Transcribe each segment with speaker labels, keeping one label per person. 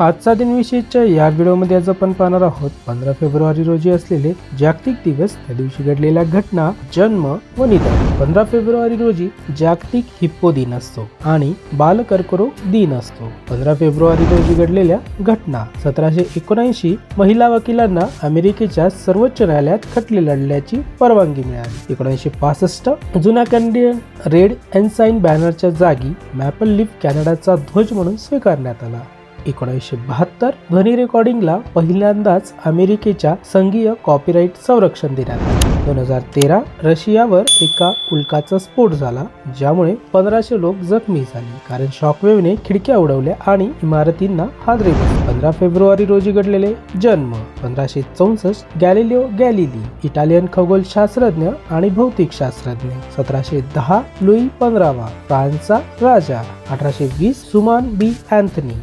Speaker 1: आजचा दिन विशेषच्या या व्हिडिओमध्ये आज आपण पाहणार आहोत पंधरा फेब्रुवारी रोजी असलेले जागतिक दिवस त्या दिवशी घडलेल्या घटना जन्म व निधन. पंधरा फेब्रुवारी रोजी जागतिक हिप्पो दिन असतो आणि बाल कर्करोग दिन असतो. पंधरा फेब्रुवारी रोजी घडलेल्या घटना सतराशे एकोणऐंशी महिला वकिलांना अमेरिकेच्या सर्वोच्च न्यायालयात खटले लढल्याची परवानगी मिळाली. एकोणीसशे पासष्ट जुन्या कॅनेडियन रेड एन्साईन बॅनरच्या जागी मॅपल लिफ कॅनडाचा ध्वज म्हणून स्वीकारण्यात आला. एकोणीसशे बहात्तर ध्वनी रेकॉर्डिंगला पहिल्यांदाच अमेरिकेच्या संघीय कॉपीराईट संरक्षण देण्यात आले. दोन हजार तेरा रशियावर एका उल्काचा स्फोट झाला ज्यामुळे पंधराशे लोक जखमी झाले. कारण शॉकवेव्हने खिडक्या उडवल्या आणि इमारतींना हादरे बसले. पंधरा फेब्रुवारी रोजी घडलेले जन्म पंधराशे चौसष्ट गॅलिलिओ गॅलिली इटालियन खगोलशास्त्रज्ञ आणि भौतिक शास्त्रज्ञ. सतराशे दहा लुई पंधरावा फ्रान्सचा राजा. अठराशे वीस सुमान बी अँथनी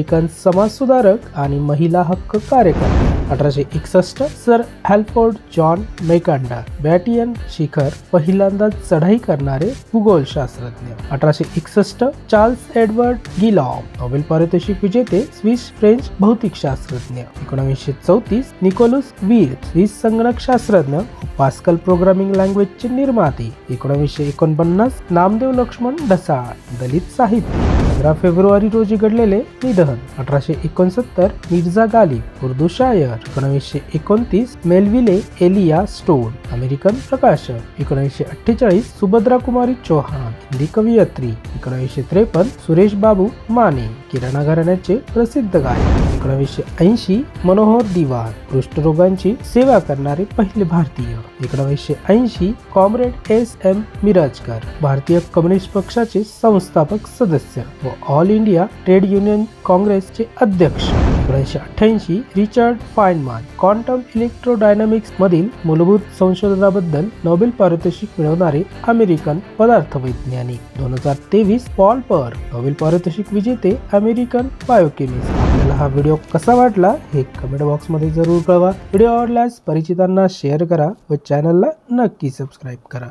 Speaker 1: अमेरिकन समाजसुधारक आणि महिला हक्क कार्यकर्ते. अठराशे एकसष्ट सर हॅल्फोर्ड जॉन मेकांडा बॅटियन शिखर पहिल्यांदा चढाई करणारे भूगोलशास्त्रज्ञ. अठराशे एकसष्ट चार्ल्स एडवर्ड गिलॉम नोबेल पारितोषिक विजेते स्विस फ्रेंच भौतिकशास्त्रज्ञ. एकोणीसशे चौतीस निकोलस वीर स्विस संगणक शास्त्रज्ञ पास्कल प्रोग्रामिंग लँग्वेजचे निर्माते. एकोणीसशे एकोणपन्नास नामदेव लक्ष्मण ढसाळ दलित साहित्य. पंधरा फेब्रुवारी रोजी घडलेले निधन. अठराशे एकोणसत्तर मिर्झा गालिब उर्दू शायर एकोणीसशे एकोणतीस मेलविले एलिया स्टोन अमेरिकन प्रकाशक. एकोणीसशे अठ्ठेचाळीस सुभद्रा कुमारी चौहान हिंदी कवयित्री. एकोणीसशे त्रेपन्न सुरेश बाबू माने किराणा घराण्याचे प्रसिद्ध गायक. एकोणीसशे ऐंशी मनोहर दिवान कुष्ठरोगांची सेवा करणारे पहिले भारतीय. एकोणीसशे ऐंशी कॉम्रेड एस. एम. मिराजकर भारतीय कम्युनिस्ट पक्षाचे संस्थापक सदस्य व ऑल इंडिया ट्रेड युनियन काँग्रेसचे अध्यक्ष. एकोणीसशे अठ्ठ्याऐंशी रिचर्ड फायनमान क्वांटम इलेक्ट्रोडायनामिक्स मधील मूलभूत संशोधनाबद्दल नोबेल पारितोषिक मिळवणारे अमेरिकन पदार्थ वैज्ञानिक दोन हजार तेवीस पॉल पर नोबेल पारितोषिक विजेते अमेरिकन बायोकेमिस्ट. आपल्याला हा व्हिडिओ कसा वाटला हे कमेंट बॉक्समध्ये जरूर कळवा. व्हिडिओ आवडल्यास परिचितांना शेअर करा व चॅनलला नक्की सबस्क्राईब करा.